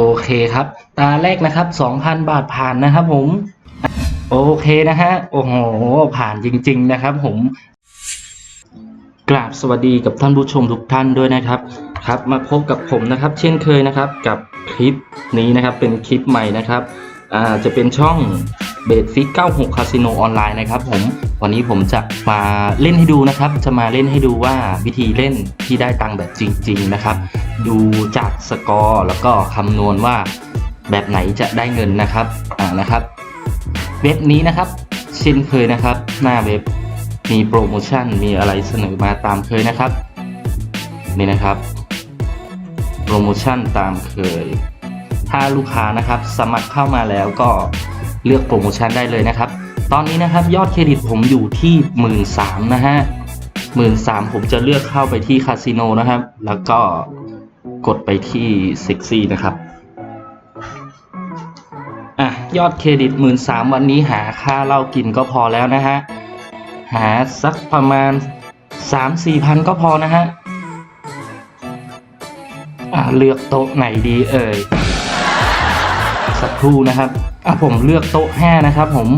โอเคครับ ตาแรกนะครับ2,000บาทผ่านนะครับผม โอเคนะฮะ โอ้โห ผ่านจริง ๆ นะครับผม กราบสวัสดีกับท่านผู้ชมทุกท่านด้วยนะครับ ครับ มาพบกับผมนะครับ เช่นเคยนะครับ กับคลิปนี้นะครับ เป็นคลิปใหม่นะครับ อ่า จะเป็นช่องเบสฟิก96คาสิโนออนไลน์นะครับผม วันนี้ผมจะมาเล่นให้ดูนะครับ จะมาเล่นให้ดูว่าวิธีเล่นที่ได้ตังค์แบบจริง ๆนะครับ ดูจากสกอร์แล้วก็คำนวณว่าแบบไหนจะได้เงินนะครับอ่านะครับ เว็บนี้นะครับเช่นเคยนะครับ หน้าเว็บมีโปรโมชั่นมีอะไรเสนอมาตามเคยนะครับนี่นะครับโปรโมชั่นตามเคย ถ้าลูกค้านะครับสมัครเข้ามาแล้วก็ เลือกโปรโมชั่นได้เลยนะครับ ตอนนี้นะครับยอดเครดิตผมอยู่ที่หมื่นสามนะฮะหมื่นสามผมจะเลือกเข้าไปที่คาสิโนนะครับ แล้วก็กดไปที่เซ็กซี่นะครับอะยอดเครดิตหมื่นสามวันนี้หาค่าเหล้ากินก็พอแล้วนะฮะหาสักประมาณสามสี่พันก็พอนะฮะอะเลือกโต๊ะไหนดีเอ่ย สักครู่นะครับอะผมเลือกโต๊ะห้านะครับผม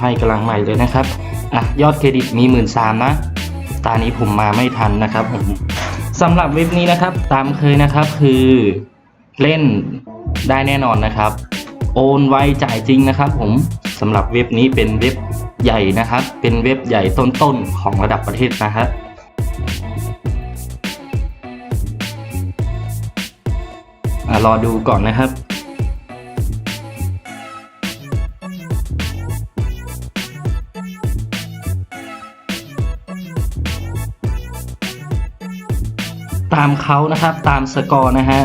ให้กำลังใหม่เลยนะครับอะยอดเครดิตมีหมื่นสามนะ ตานี้ผมมาไม่ทันนะครับผมสำหรับเว็บนี้นะครับ ตามเคยนะครับคือเล่นได้แน่นอนนะครับ โอนไวจ่ายจริงนะครับ ผมสำหรับเว็บนี้เป็นเว็บใหญ่นะครับ เป็นเว็บใหญ่ต้นๆของระดับประเทศนะฮะอ่ อดูก่อนนะครับตามเขานะครับตามสกอร์นะฮะ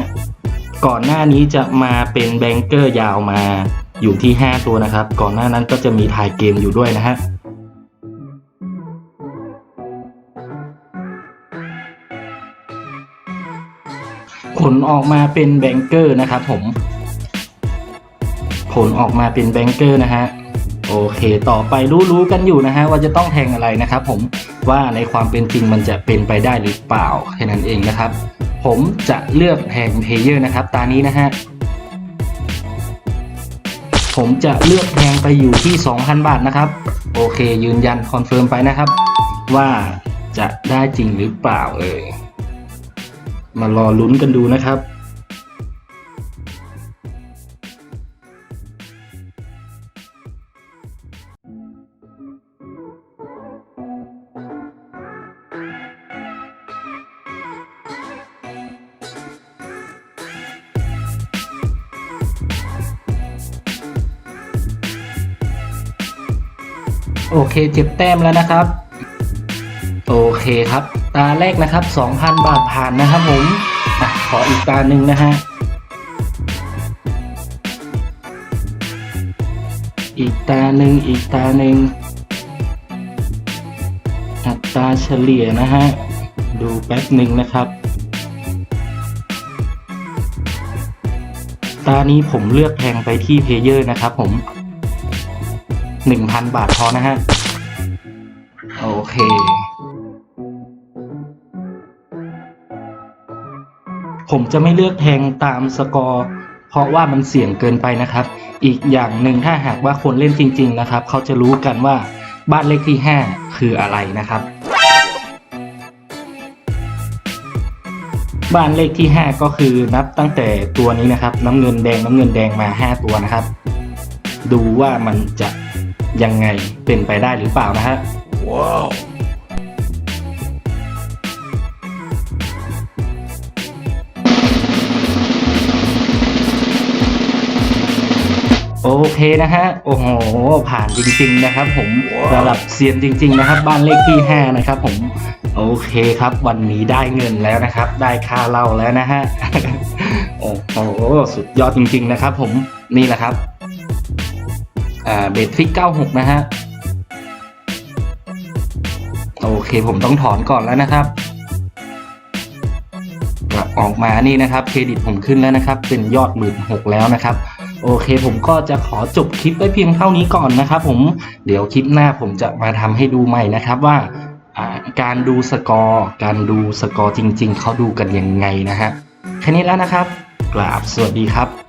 ก่อนหน้านี้จะมาเป็นแบงเกอร์ยาวมาอยู่ที่ 5 ตัวนะครับ ก่อนหน้านั้นก็จะมีถ่ายเกมอยู่ด้วยนะฮะ ผลออกมาเป็นแบงเกอร์นะครับผม ผลออกมาเป็นแบงเกอร์นะฮะโอเค ต่อไปรู้ๆกันอยู่นะฮะว่าจะต้องแทงอะไรนะครับผมว่าในความเป็นจริงมันจะเป็นไปได้หรือเปล่าแค่นั้นเองนะครับ ผมจะเลือกแทงเพลเยอร์นะครับตานี้นะฮะผมจะเลือกแทงไปอยู่ที่ 2,000 บาทนะครับ โอเคยืนยันคอนเฟิร์มไปนะครับ ว่าจะได้จริงหรือเปล่าเอ่ย มารอลุ้นกันดูนะครับโอเคเจ็บแต้มแล้วนะครับ โอเคครับ ตาแรกนะครับ 2,000 บาทผ่านนะครับผมอขออีกตาหนึ่งนะฮะ อีกตาหนึ่งอีกตาหนึ่งอัตราเฉลี่ยนะฮะ ดูแป๊บหนึ่งนะครับ ตานี้ผมเลือกแทงไปที่เพเยอร์นะครับผม 1,000 บาทพอนะฮะ โอเค ผมจะไม่เลือกแทงตามสกอร์เพราะว่ามันเสี่ยงเกินไปนะครับ อีกอย่างหนึ่งถ้าหากว่าคนเล่นจริง ๆ นะครับ เขาจะรู้กันว่าบ้านเลขที่ 5 คืออะไรนะครับ บ้านเลขที่ 5 ก็คือนับตั้งแต่ตัวนี้นะครับ น้ำเงินแดงน้ำเงินแดงมา 5 ตัวนะครับ ดูว่ามันจะยังไงเป็นไปได้หรือเปล่านะฮะว้าว โอเคนะฮะ โอ้โห ผ่านจริง ๆ นะครับ ผมระดับเซียนจริง ๆ นะครับ บ้านเลขที่ 5 นะครับ ผม โอเคครับ วันนี้ได้เงินแล้วนะครับ ได้ค่าเหล้าแล้วนะฮะ โอ้โห สุดยอดจริง ๆ นะครับ ผม นี่แหละครับ อ่า เบสฟิก96 นะฮะ โอเค ผมต้องถอนก่อนแล้วนะครับกลับออกมานี่นะครับ เครดิตผมขึ้นแล้วนะครับ เป็นยอดหมื่นหกแล้วนะครับ โอเคผมก็จะขอจบคลิปไว้เพียงเท่านี้ก่อนนะครับผมเดี๋ยวคลิปหน้าผมจะมาทำให้ดูใหม่นะครับว่าการดูสกอร์ การดูสกอร์จริง ๆ เขาดูกันยังไงนะฮะแค่นี้แล้วนะครับกราบสวัสดีครับ